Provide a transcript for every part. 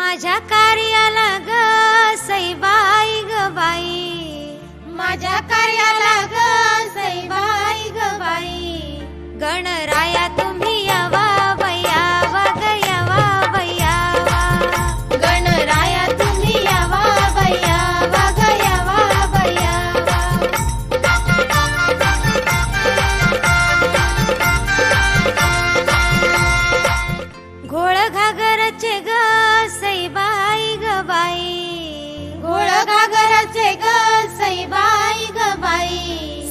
माझ्या कार्याला ग सईबाई ग बाई. माझ्या कार्या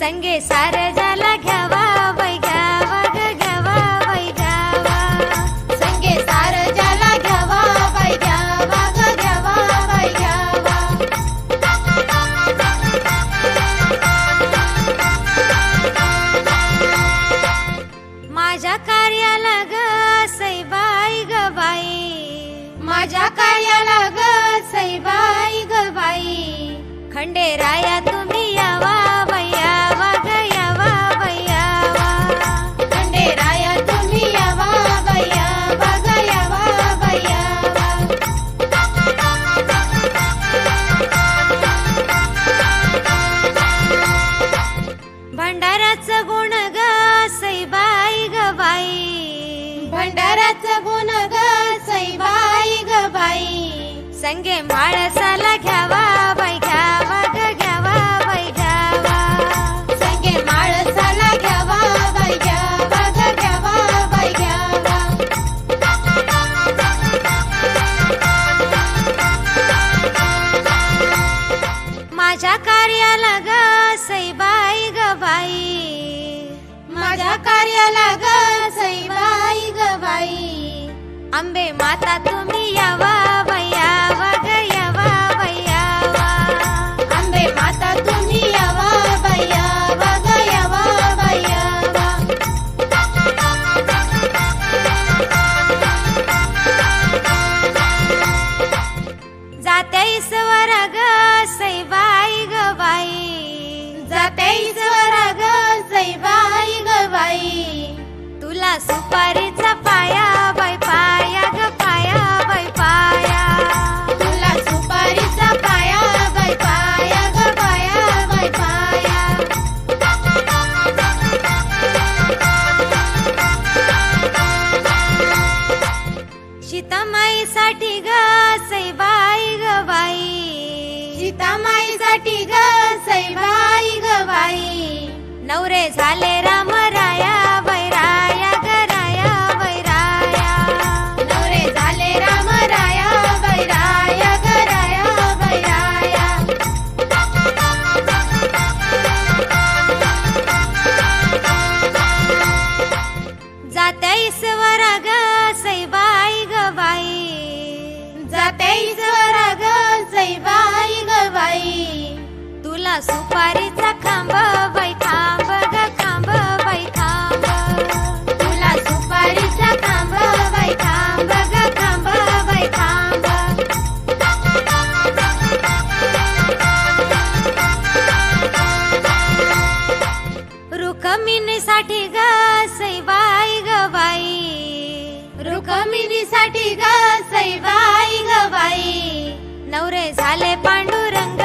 संगे सार झाला घ्यावा बाई घ्यावा ग घ्यावा बाई घ्यावा. संगे सार ज्याला घ्यावा बाई घ्यावा ग घ्यावा बाई घ्यावा. माझ्या कार्याला ग सईबाई ग बाई. माझ्या कार्याला ग सईबाई ग बाई. खंडेराया तुम्ही गुण ग सईबाई ग बाई भंडाराचं गुण ग सईबाई ग बाई संगे माळसाला घ्यावा बाई घ्यावा ग घ्यावा बाई घ्यावा संगे माळसाला घ्यावा बाई घ्यावा ग घ्यावा बाई घ्यावा माझ्या कार्याला ग सईबाई ग बाई. आंबे माता तुम्ही यावा बाई यावा ग यावा बाई यावा आंबे माता तुम्ही यावा बया वाग यावा बयावा जात्या ईश्वर ग सईबाई ग बाई. जाते सुपारीचा पाया बाई पाया ग पाया बाई पाया. तुला सुपारीचा पाया बाई पाया ग पाया बाई पाया. सीतामाईसाठी ग सईबाई ग बाई. सीतामाईसाठी ग सईबाई ग बाई. नवरे झाले ईश्वर ग सईबाई ग बाई. जाते ईश्वर ग सईबाई ग बाई. तुला सुपारीचा खांब बाई खांब ग खांब बाई खांब तुला सुपारीचा खांब बाई खांब ग खांब बाई खांब रुक्मिणीसाठी ग कमिनीसाठी ग सैबाई ग बाई. नवरे झाले पांडुरंग